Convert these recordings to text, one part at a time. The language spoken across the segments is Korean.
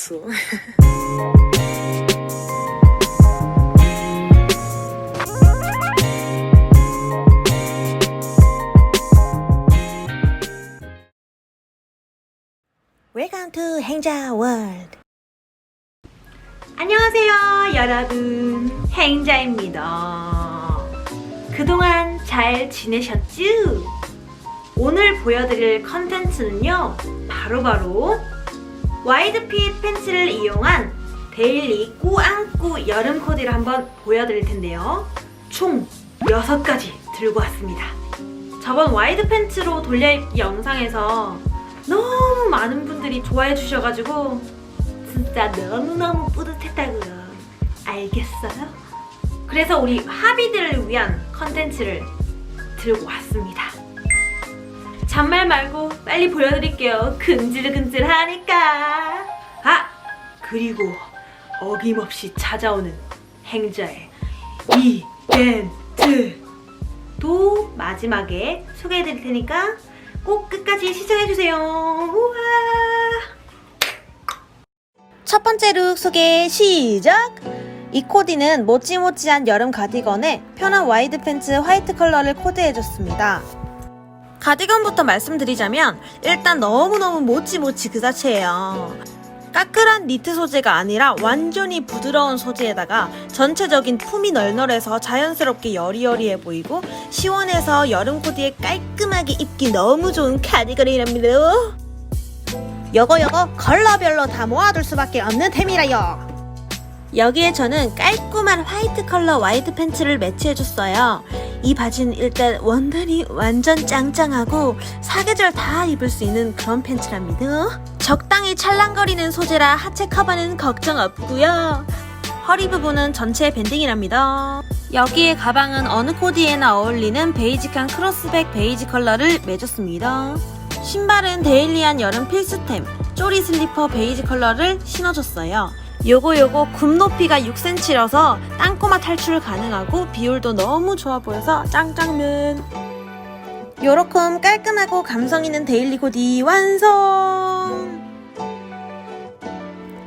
zu. Welcome to 행자 월드. 안녕하세요, 여러분. 행자입니다. 그동안 잘 지내셨죠? 오늘 보여드릴 컨텐츠는요, 바로바로 와이드핏 팬츠를 이용한 데일리 꾸안꾸 여름 코디를 한번 보여드릴 텐데요. 총 6가지 들고 왔습니다. 저번 와이드 팬츠로 돌려입기 영상에서 너무 많은 분들이 좋아해 주셔가지고 진짜 너무너무 뿌듯했다고요. 알겠어요? 그래서 우리 하비들을 위한 컨텐츠를 들고 왔습니다. 잔말 말고 빨리 보여드릴게요. 근질근질하니까. 아! 그리고 어김없이 찾아오는 행자의 이벤트도 마지막에 소개해드릴 테니까 꼭 끝까지 시청해주세요. 우와! 첫 번째 룩 소개 시작! 이 코디는 모찌모찌한 여름 가디건에 편한 와이드 팬츠 화이트 컬러를 코디해줬습니다. 가디건부터 말씀드리자면 일단 너무너무 모찌모찌 그 자체예요. 까끌한 니트 소재가 아니라 완전히 부드러운 소재에다가 전체적인 품이 널널해서 자연스럽게 여리여리해 보이고 시원해서 여름 코디에 깔끔하게 입기 너무 좋은 가디건이랍니다. 여거 여거 컬러별로 다 모아둘 수밖에 없는 템이라요. 여기에 저는 깔끔한 화이트 컬러 와이드 팬츠를 매치해줬어요. 이 바지는 일단 원단이 완전 짱짱하고 사계절 다 입을 수 있는 그런 팬츠랍니다. 적당히 찰랑거리는 소재라 하체 커버는 걱정 없고요. 허리 부분은 전체 밴딩이랍니다. 여기에 가방은 어느 코디에나 어울리는 베이직한 크로스백 베이지 컬러를 매줬습니다. 신발은 데일리한 여름 필수템 쪼리 슬리퍼 베이지 컬러를 신어줬어요. 요거 요거 굽 높이가 6cm라서 땅꼬마 탈출 가능하고 비율도 너무 좋아 보여서 짱짱맨 요렇게 깔끔하고 감성 있는 데일리 코디 완성!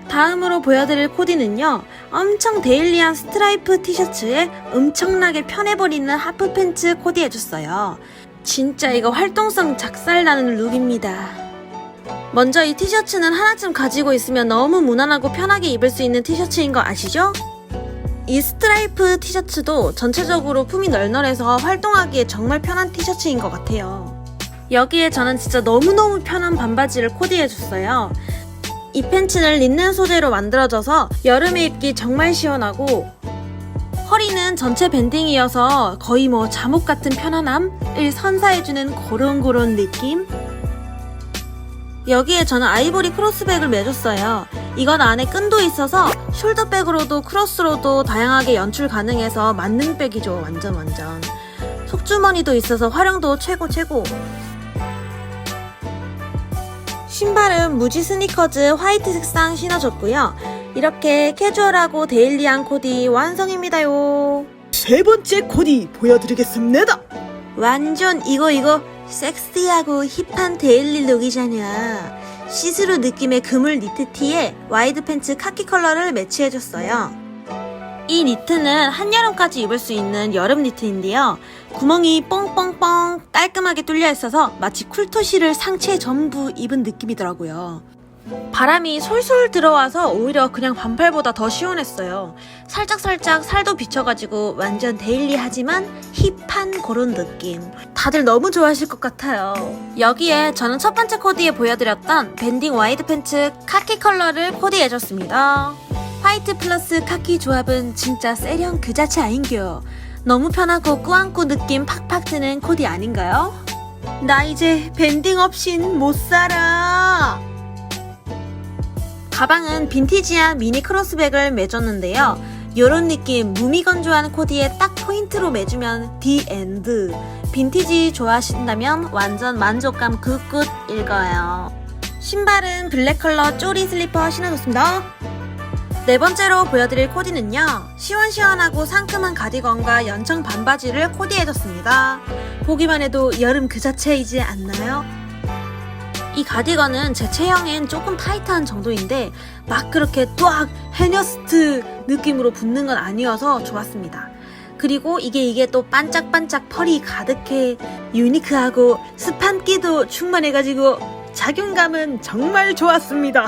다음으로 보여드릴 코디는요 엄청 데일리한 스트라이프 티셔츠에 엄청나게 편해버리는 하프 팬츠 코디 해줬어요. 진짜 이거 활동성 작살나는 룩입니다 먼저 이 티셔츠는 하나쯤 가지고 있으면 너무 무난하고 편하게 입을 수 있는 티셔츠인 거 아시죠? 이 스트라이프 티셔츠도 전체적으로 품이 널널해서 활동하기에 정말 편한 티셔츠인 것 같아요. 여기에 저는 진짜 너무너무 편한 반바지를 코디해줬어요. 이 팬츠는 린넨 소재로 만들어져서 여름에 입기 정말 시원하고 허리는 전체 밴딩이어서 거의 뭐 잠옷 같은 편안함을 선사해주는 그런 느낌? 여기에 저는 아이보리 크로스백을 매줬어요. 이건 안에 끈도 있어서 숄더백으로도 크로스로도 다양하게 연출 가능해서 만능 백이죠. 완전 완전. 속주머니도 있어서 활용도 최고 최고. 신발은 무지 스니커즈 화이트 색상 신어줬고요. 이렇게 캐주얼하고 데일리한 코디 완성입니다요. 세 번째 코디 보여드리겠습니다. 완전 이거 이거 섹시하고 힙한 데일리 룩이잖아. 시스루 느낌의 그물 니트 티에 와이드 팬츠 카키 컬러를 매치해줬어요. 이 니트는 한여름까지 입을 수 있는 여름 니트인데요. 구멍이 뻥뻥뻥 깔끔하게 뚫려 있어서 마치 쿨토시를 상체에 전부 입은 느낌이더라고요. 바람이 솔솔 들어와서 오히려 그냥 반팔보다 더 시원했어요. 살짝살짝 살도 비쳐가지고 완전 데일리하지만 힙한 그런 느낌. 다들 너무 좋아하실 것 같아요. 여기에 저는 첫 번째 코디에 보여드렸던 밴딩 와이드 팬츠 카키 컬러를 코디해줬습니다. 화이트 플러스 카키 조합은 진짜 세련 그 자체 아닌겨. 너무 편하고 꾸안꾸 느낌 팍팍 드는 코디 아닌가요? 나 이제 밴딩 없인 못 살아. 가방은 빈티지한 미니 크로스백을 매줬는데요. 요런 느낌 무미건조한 코디에 딱 포인트로 매주면 디 엔드. 빈티지 좋아하신다면 완전 만족감 굿굿일 거예요. 신발은 블랙 컬러 쪼리 슬리퍼 신어줬습니다. 네 번째로 보여드릴 코디는요. 시원시원하고 상큼한 가디건과 연청 반바지를 코디해줬습니다. 보기만 해도 여름 그 자체이지 않나요? 이 가디건은 제 체형엔 조금 타이트한 정도인데 막 그렇게 뚜악 헤녀스트 느낌으로 붙는 건 아니어서 좋았습니다. 그리고 이게 이게 또 반짝반짝 펄이 가득해 유니크하고 스판기도 충만해가지고 착용감은 정말 좋았습니다.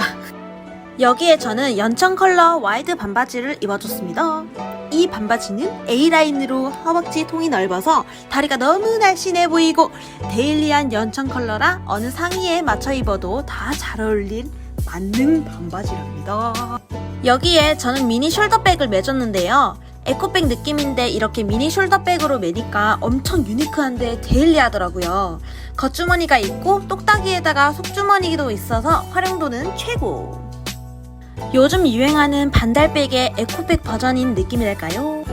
여기에 저는 연청 컬러 와이드 반바지를 입어줬습니다. 이 반바지는 A라인으로 허벅지 통이 넓어서 다리가 너무 날씬해 보이고 데일리한 연청 컬러라 어느 상의에 맞춰 입어도 다 잘 어울릴 만능 반바지랍니다. 여기에 저는 미니 숄더백을 매줬는데요. 에코백 느낌인데 이렇게 미니 숄더백으로 매니까 엄청 유니크한데 데일리하더라고요. 겉주머니가 있고 똑딱이에다가 속주머니도 있어서 활용도는 최고. 요즘 유행하는 반달백의 에코백 버전인 느낌이랄까요?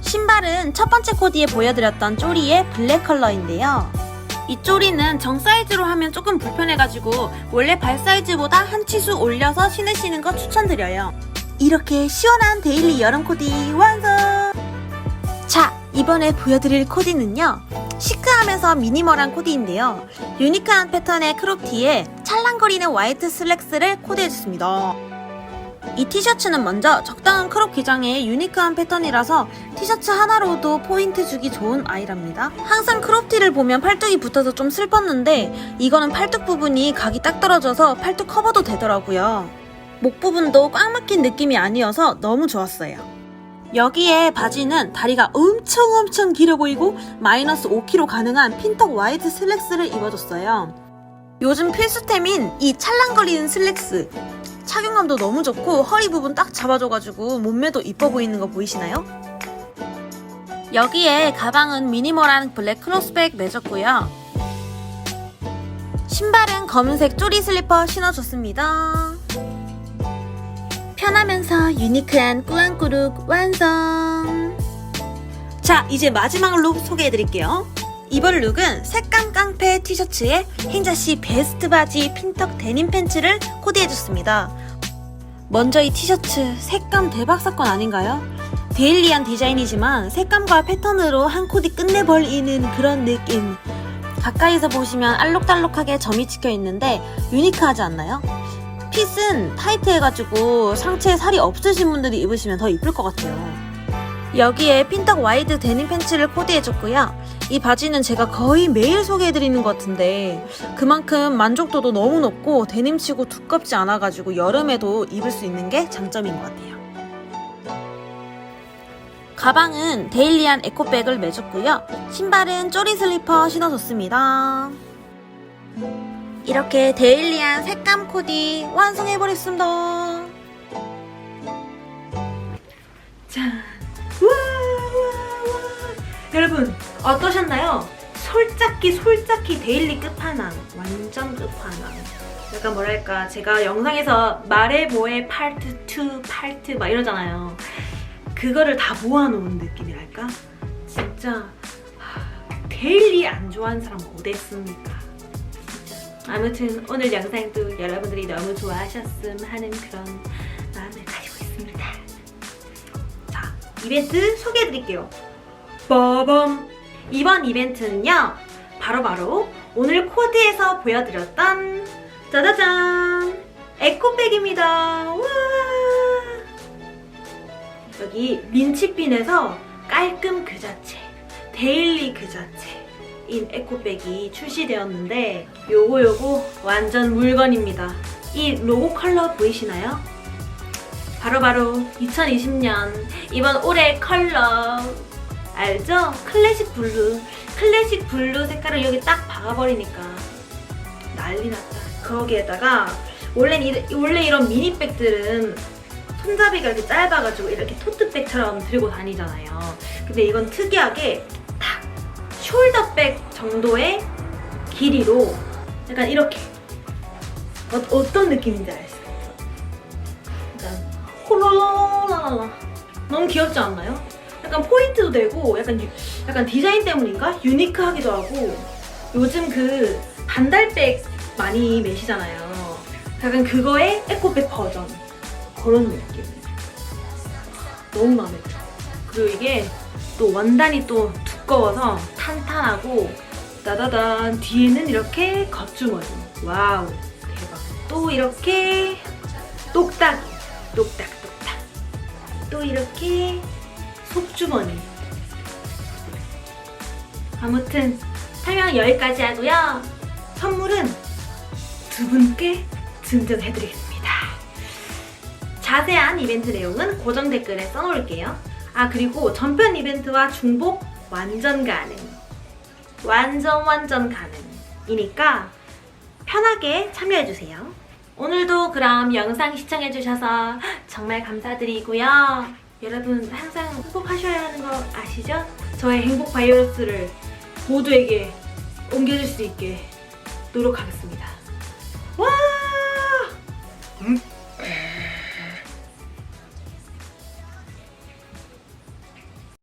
신발은 첫 번째 코디에 보여드렸던 쪼리의 블랙 컬러인데요. 이 쪼리는 정 사이즈로 하면 조금 불편해가지고 원래 발 사이즈보다 한 치수 올려서 신으시는 거 추천드려요. 이렇게 시원한 데일리 여름 코디 완성! 자, 이번에 보여드릴 코디는요. 시크하면서 미니멀한 코디인데요. 유니크한 패턴의 크롭티에 찰랑거리는 화이트 슬랙스를 코디해줬습니다. 이 티셔츠는 먼저 적당한 크롭 기장의 유니크한 패턴이라서 티셔츠 하나로도 포인트 주기 좋은 아이랍니다. 항상 크롭티를 보면 팔뚝이 붙어서 좀 슬펐는데 이거는 팔뚝 부분이 각이 딱 떨어져서 팔뚝 커버도 되더라고요. 목 부분도 꽉 막힌 느낌이 아니어서 너무 좋았어요. 여기에 바지는 다리가 엄청 엄청 길어 보이고 마이너스 5kg 가능한 핀턱 와이드 슬랙스를 입어줬어요. 요즘 필수템인 이 찰랑거리는 슬랙스. 착용감도 너무 좋고 허리 부분 딱 잡아줘가지고 몸매도 이뻐 보이는 거 보이시나요? 여기에 가방은 미니멀한 블랙 크로스백 매줬고요. 신발은 검은색 쪼리 슬리퍼 신어줬습니다. 편하면서 유니크한 꾸안꾸룩 완성! 자, 이제 마지막 룩 소개해드릴게요. 이번 룩은 색감 깡패 티셔츠에 흰자씨 베스트 바지 핀턱 데님 팬츠를 코디해줬습니다. 먼저 이 티셔츠 색감 대박 사건 아닌가요? 데일리한 디자인이지만 색감과 패턴으로 한 코디 끝내버리는 그런 느낌. 가까이서 보시면 알록달록하게 점이 찍혀 있는데 유니크하지 않나요? 핏은 타이트해가지고 상체에 살이 없으신 분들이 입으시면 더 이쁠 것 같아요. 여기에 핀턱 와이드 데님 팬츠를 코디해줬고요. 이 바지는 제가 거의 매일 소개해드리는 것 같은데 그만큼 만족도도 너무 높고 데님치고 두껍지 않아가지고 여름에도 입을 수 있는 게 장점인 것 같아요. 가방은 데일리한 에코백을 매줬고요. 신발은 쪼리 슬리퍼 신어줬습니다. 이렇게 데일리한 색감 코디 완성해버렸습니다. 짠. 우와, 우와, 우와. 여러분, 어떠셨나요? 솔짝기, 솔짝기 데일리 끝판왕. 완전 끝판왕. 약간 뭐랄까, 제가 영상에서 말해 뭐해 파트 2, 파트 막 이러잖아요. 그거를 다 모아놓은 느낌이랄까? 진짜, 하, 데일리 안 좋아하는 사람 어딨습니까? 아무튼 오늘 영상도 여러분들이 너무 좋아하셨음 하는 그런 마음을 가지고 있습니다. 자, 이벤트 소개해드릴게요. 빠밤! 이번 이벤트는요, 바로바로 오늘 코드에서 보여드렸던 짜자잔! 에코백입니다. 우와! 여기 민치핀에서 깔끔 그 자체, 데일리 그 자체 인 에코백이 출시되었는데 요거 요거 완전 물건입니다. 이 로고 컬러 보이시나요? 바로 바로 2020년 이번 올해 컬러 알죠? 클래식 블루 클래식 블루 색깔을 여기 딱 박아버리니까 난리 났다 거기에다가 원래, 이, 원래 이런 미니백들은 손잡이가 이렇게 짧아가지고 이렇게 토트백처럼 들고 다니잖아요 근데 이건 특이하게 딱 숄더백 정도의 길이로 약간 이렇게 어, 어떤 느낌인지 알 수 있어 약간 홀랄랄랄라 너무 귀엽지 않나요? 약간 포인트도 되고 약간 유- 약간 디자인 때문인가 유니크하기도 하고 요즘 그 반달백 많이 매시잖아요. 약간 그거의 에코백 버전 그런 느낌. 너무 마음에 들어. 그리고 이게 또 원단이 또 두꺼워서 탄탄하고 따다단 뒤에는 이렇게 겉주머니. 와우 대박. 또 이렇게 똑딱 똑딱 똑딱. 또 이렇게 속주머니. 아무튼 설명 여기까지 하고요. 선물은 두 분께 증정해드리겠습니다. 자세한 이벤트 내용은 고정 댓글에 써놓을게요. 아 그리고 전편 이벤트와 중복 완전 가능 완전 완전 가능이니까 편하게 참여해주세요. 오늘도 그럼 영상 시청해주셔서 정말 감사드리고요. 여러분 항상 행복하셔야 하는 거 아시죠? 저의 행복 바이러스를 모두에게 옮겨줄 수 있게 노력하겠습니다.